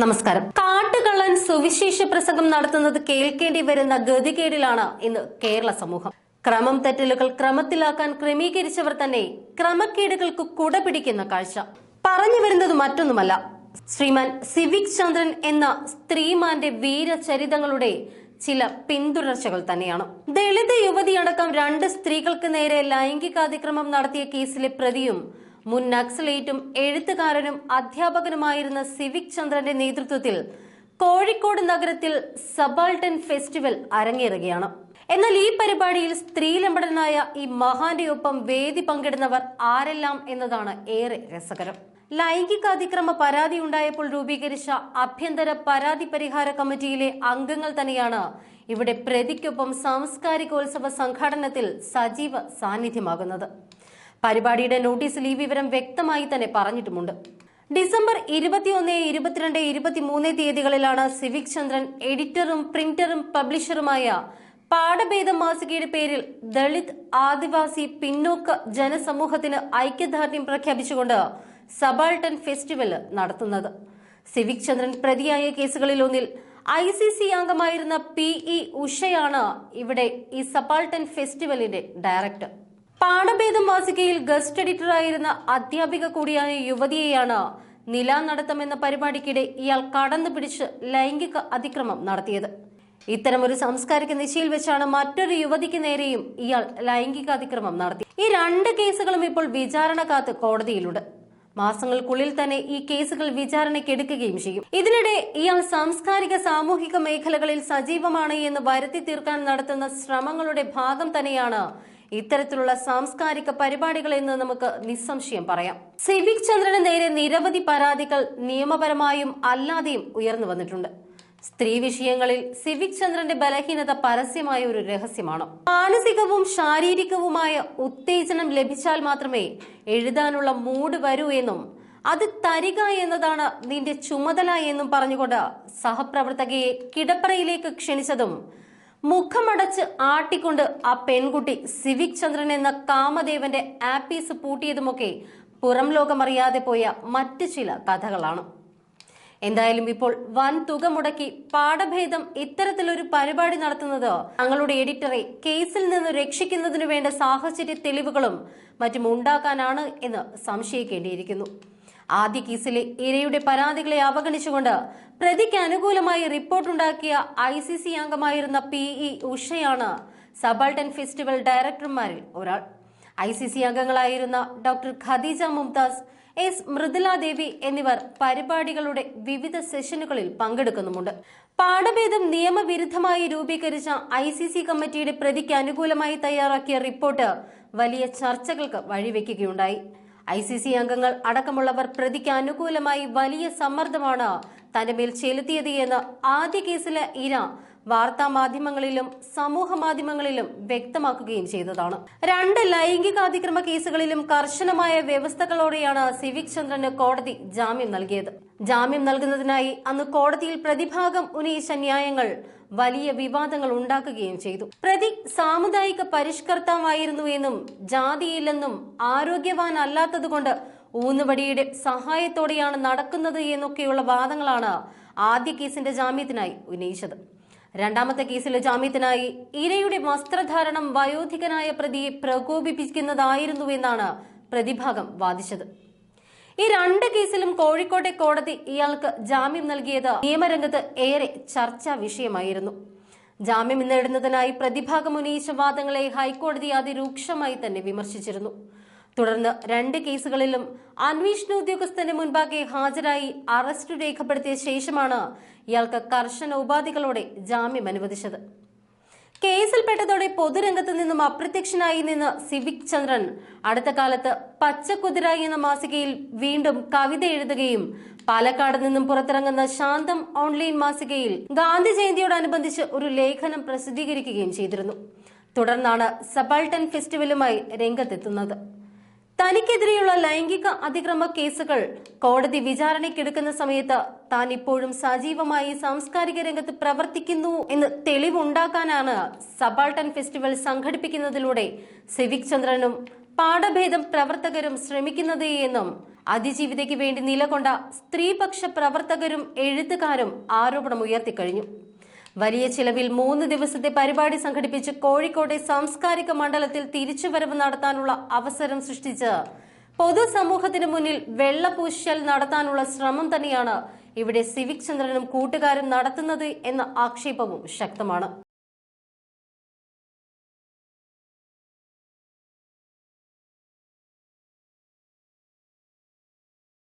നമസ്കാരം. കാട്ടുകള്ളൻ സുവിശേഷ പ്രസംഗം നടത്തുന്നത് കേൾക്കേണ്ടി വരുന്ന ഗതികേടിലാണ് ഇന്ന് കേരള സമൂഹം. ക്രമം തെറ്റലുകൾ ക്രമത്തിലാക്കാൻ ക്രമീകരിച്ചവർ തന്നെ ക്രമക്കേടുകൾക്ക് കുടപിടിക്കുന്ന കാഴ്ച. പറഞ്ഞു വരുന്നത് മറ്റൊന്നുമല്ല. ശ്രീമാൻ സിവിക് ചന്ദ്രൻ എന്ന സ്ത്രീമാന്റെ വീരചരിതങ്ങളുടെ ചില പിന്തുടർച്ചകൾ തന്നെയാണ്. ദളിത് യുവതിയടക്കം രണ്ട് സ്ത്രീകൾക്ക് നേരെ ലൈംഗികാതിക്രമം നടത്തിയ കേസിലെ പ്രതിയും മുൻ നക്സലേറ്റും എഴുത്തുകാരനും അധ്യാപകനുമായിരുന്ന സിവിക് ചന്ദ്രന്റെ നേതൃത്വത്തിൽ കോഴിക്കോട് നഗരത്തിൽ സബാൾട്ടൻ ഫെസ്റ്റിവൽ അരങ്ങേറുകയാണ്. എന്നാൽ ഈ പരിപാടിയിൽ സ്ത്രീലമ്പടനായ ഈ മഹാന്റെ ഒപ്പം വേദി പങ്കിടുന്നവർ ആരെല്ലാം എന്നതാണ് ഏറെ രസകരം. ലൈംഗിക അതിക്രമ പരാതി ഉണ്ടായപ്പോൾ രൂപീകരിച്ച ആഭ്യന്തര പരാതി പരിഹാര കമ്മിറ്റിയിലെ അംഗങ്ങൾ തന്നെയാണ് ഇവിടെ പ്രതിക്കൊപ്പം സാംസ്കാരികോത്സവ സംഘാടനത്തിൽ സജീവ സാന്നിധ്യമാകുന്നത്. പരിപാടിയുടെ നോട്ടീസിൽ ഈ വിവരം വ്യക്തമായി തന്നെ പറഞ്ഞിട്ടുമുണ്ട്. ഡിസംബർ ഇരുപത്തിയൊന്ന് ഇരുപത്തിരണ്ട് ഇരുപത്തിമൂന്ന് തീയതികളിലാണ് സിവിക് ചന്ദ്രൻ എഡിറ്ററും പ്രിന്ററും പബ്ലിഷറുമായ പാഠഭേദം മാസികയുടെ പേരിൽ ദളിത് ആദിവാസി പിന്നോക്ക ജനസമൂഹത്തിന് ഐക്യദാർഢ്യം പ്രഖ്യാപിച്ചുകൊണ്ട് സബാൾട്ടൻ ഫെസ്റ്റിവൽ നടത്തുന്നത്. സിവിക് ചന്ദ്രൻ പ്രതിയായ കേസുകളിലൊന്നിൽ ഐ സി സി അംഗമായിരുന്ന പി ഇ ഉഷയാണ് ഇവിടെ ഈ സബാൾട്ടൻ ഫെസ്റ്റിവലിന്റെ ഡയറക്ടർ. പാഠഭേദം മാസികയിൽ ഗസ്റ്റ് എഡിറ്റർ ആയിരുന്ന അധ്യാപിക കൂടിയായ യുവതിയെയാണ് നില നടത്തം എന്ന പരിപാടിക്കിടെ ഇയാൾ കടന്നു പിടിച്ച് ലൈംഗിക അതിക്രമം നടത്തിയത്. ഇത്തരമൊരു സാംസ്കാരിക നിശയിൽ വെച്ചാണ് മറ്റൊരു യുവതിക്ക് നേരെയും ഇയാൾ ലൈംഗിക അതിക്രമം നടത്തി. ഈ രണ്ട് കേസുകളും ഇപ്പോൾ വിചാരണ കാത്ത് കോടതിയിലുണ്ട്. മാസങ്ങൾക്കുള്ളിൽ തന്നെ ഈ കേസുകൾ വിചാരണയ്ക്ക് എടുക്കുകയും ചെയ്യും. ഇതിനിടെ ഇയാൾ സാംസ്കാരിക സാമൂഹിക മേഖലകളിൽ സജീവമാണ് എന്ന് വരുത്തി തീർക്കാൻ നടത്തുന്ന ശ്രമങ്ങളുടെ ഭാഗം തന്നെയാണ് ഇത്തരത്തിലുള്ള സാംസ്കാരിക പരിപാടികൾ എന്ന് നമുക്ക് നിസ്സംശയം പറയാം. സിവിക് ചന്ദ്രന് നേരെ നിരവധി പരാതികൾ നിയമപരമായും അല്ലാതെയും ഉയർന്നു വന്നിട്ടുണ്ട്. സ്ത്രീ വിഷയങ്ങളിൽ സിവിക് ചന്ദ്രന്റെ ബലഹീനത പരസ്യമായ ഒരു രഹസ്യമാണ്? മാനസികവും ശാരീരികവുമായ ഉത്തേജനം ലഭിച്ചാൽ മാത്രമേ എഴുതാനുള്ള മൂഡ് വരൂ എന്നും അത് തരിക എന്നതാണ് നിന്റെ ചുമതല എന്നും പറഞ്ഞുകൊണ്ട് സഹപ്രവർത്തകയെ കിടപ്പറയിലേക്ക് ക്ഷണിച്ചതും മുഖമടച്ച് ആട്ടിക്കൊണ്ട് ആ പെൺകുട്ടി സിവിക് ചന്ദ്രൻ എന്ന കാമദേവന്റെ ആപ്പീസ് പൂട്ടിയതുമൊക്കെ പുറം ലോകമറിയാതെ പോയ മറ്റ് ചില കഥകളാണ്. എന്തായാലും ഇപ്പോൾ വൻ തുക മുടക്കി പാഠഭേദം ഇത്തരത്തിലൊരു പരിപാടി നടത്തുന്നത് തങ്ങളുടെ എഡിറ്ററെ കേസിൽ നിന്ന് രക്ഷിക്കുന്നതിനു വേണ്ട സാഹചര്യ തെളിവുകളും മറ്റും ഉണ്ടാക്കാനാണ് എന്ന് സംശയിക്കേണ്ടിയിരിക്കുന്നു. ആദ്യ കേസിലെ ഇരയുടെ പരാതികളെ അവഗണിച്ചുകൊണ്ട് പ്രതിക്ക് അനുകൂലമായി റിപ്പോർട്ടുണ്ടാക്കിയ ഐ സി സി അംഗമായിരുന്ന പി ഇ ഉഷയാണ് സബാൾട്ടൻ ഫെസ്റ്റിവൽ ഡയറക്ടർമാരിൽ ഒരാൾ. ഐ സി സി അംഗങ്ങളായിരുന്ന ഡോക്ടർ ഖദീജ മുംതാസ് എസ് മൃദുലാദേവി എന്നിവർ പരിപാടികളുടെ വിവിധ സെഷനുകളിൽ പങ്കെടുക്കുന്നുമുണ്ട്. പാഠഭേദം നിയമവിരുദ്ധമായി രൂപീകരിച്ച ഐ സി സി കമ്മിറ്റിയുടെ പ്രതിക്ക് അനുകൂലമായി തയ്യാറാക്കിയ റിപ്പോർട്ട് വലിയ ചർച്ചകൾക്ക് വഴിവെക്കുകയുണ്ടായി. ഐ സി സി അംഗങ്ങൾ അടക്കമുള്ളവർ പ്രതിക്ക് അനുകൂലമായി വലിയ സമ്മർദ്ദമാണ് തന്റെ മേൽ ചെലുത്തിയത് എന്ന് ആദ്യ കേസിലെ ഇര വാർത്താ മാധ്യമങ്ങളിലും സമൂഹ മാധ്യമങ്ങളിലും വ്യക്തമാക്കുകയും ചെയ്തതാണ്. രണ്ട് ലൈംഗികാതിക്രമ കേസുകളിലും കർശനമായ വ്യവസ്ഥകളോടെയാണ് സിവിക് ചന്ദ്രന് കോടതി ജാമ്യം നൽകിയത്. ജാമ്യം നൽകുന്നതിനായി അന്ന് കോടതിയിൽ പ്രതിഭാഗം ഉന്നയിച്ച ന്യായങ്ങൾ വലിയ വിവാദങ്ങൾ ഉണ്ടാക്കുകയും ചെയ്തു. പ്രതി സാമുദായിക പരിഷ്കർത്താവായിരുന്നു എന്നും ജാതിയില്ലെന്നും ആരോഗ്യവാൻ ആരോഗ്യവാനല്ലാത്തതുകൊണ്ട് ഊന്നുവടിയുടെ സഹായത്തോടെയാണ് നടക്കുന്നത് എന്നൊക്കെയുള്ള വാദങ്ങളാണ് ആദ്യ കേസിന്റെ ജാമ്യത്തിനായി ഉന്നയിച്ചത്. രണ്ടാമത്തെ കേസിൽ ജാമ്യത്തിനായി ഇരയുടെ വസ്ത്രധാരണം വയോധികനായ പ്രതിയെ പ്രകോപിപ്പിക്കുന്നതായിരുന്നുവെന്നാണ് പ്രതിഭാഗം വാദിച്ചത്. ഈ രണ്ട് കേസിലും കോഴിക്കോട്ടെ കോടതി ഇയാൾക്ക് ജാമ്യം നൽകിയത് നിയമരംഗത്ത് ഏറെ ചർച്ചാ വിഷയമായിരുന്നു. ജാമ്യം നേടുന്നതിനായി പ്രതിഭാഗം ഉന്നയിച്ച വാദങ്ങളെ ഹൈക്കോടതി അതിരൂക്ഷമായി തന്നെ വിമർശിച്ചിരുന്നു. തുടർന്ന് രണ്ട് കേസുകളിലും അന്വേഷണ ഉദ്യോഗസ്ഥന്റെ മുൻപാകെ ഹാജരായി അറസ്റ്റ് രേഖപ്പെടുത്തിയ ശേഷമാണ് ഇയാൾക്ക് കർശന ഉപാധികളോടെ ജാമ്യം അനുവദിച്ചത്. കേസിൽപ്പെട്ടതോടെ പൊതുരംഗത്ത് നിന്നും അപ്രത്യക്ഷനായി നിന്ന് സിവിക് ചന്ദ്രൻ അടുത്ത കാലത്ത് പച്ചക്കുതിര എന്ന മാസികയിൽ വീണ്ടും കവിത എഴുതുകയും പാലക്കാട് നിന്നും പുറത്തിറങ്ങുന്ന ശാന്തം ഓൺലൈൻ മാസികയിൽ ഗാന്ധി ജയന്തിയോടനുബന്ധിച്ച് ഒരു ലേഖനം പ്രസിദ്ധീകരിക്കുകയും ചെയ്തിരുന്നു. തുടർന്നാണ് സബാൾട്ടൻ ഫെസ്റ്റിവലുമായി രംഗത്തെത്തുന്നത്. തനിക്കെതിരെയുള്ള ലൈംഗിക അതിക്രമ കേസുകൾ കോടതി വിചാരണയ്ക്കെടുക്കുന്ന സമയത്ത് താൻ ഇപ്പോഴും സജീവമായി സാംസ്കാരിക രംഗത്ത് പ്രവർത്തിക്കുന്നു എന്ന് തെളിവുണ്ടാക്കാനാണ് സബാൾട്ടൻ ഫെസ്റ്റിവൽ സംഘടിപ്പിക്കുന്നതിലൂടെ സിവിക് ചന്ദ്രനും പാഠഭേദം പ്രവർത്തകരും ശ്രമിക്കുന്നത് എന്നും അതിജീവിതയ്ക്ക് വേണ്ടി നിലകൊണ്ട സ്ത്രീപക്ഷ പ്രവർത്തകരും എഴുത്തുകാരും ആരോപണം ഉയർത്തിക്കഴിഞ്ഞു വലിയ ചിലവിൽ മൂന്ന് ദിവസത്തെ പരിപാടി സംഘടിപ്പിച്ച് കോഴിക്കോട്ടെ സാംസ്കാരിക മണ്ഡലത്തിൽ തിരിച്ചുവരവ് നടത്താനുള്ള അവസരം സൃഷ്ടിച്ച്. പൊതുസമൂഹത്തിന് മുന്നിൽ വെള്ളപൂശൽ നടത്താനുള്ള ശ്രമം തന്നെയാണ് ഇവിടെ സിവിക് ചന്ദ്രനും കൂട്ടുകാരും നടത്തുന്നത് എന്ന ആക്ഷേപവും ശക്തമാണ്.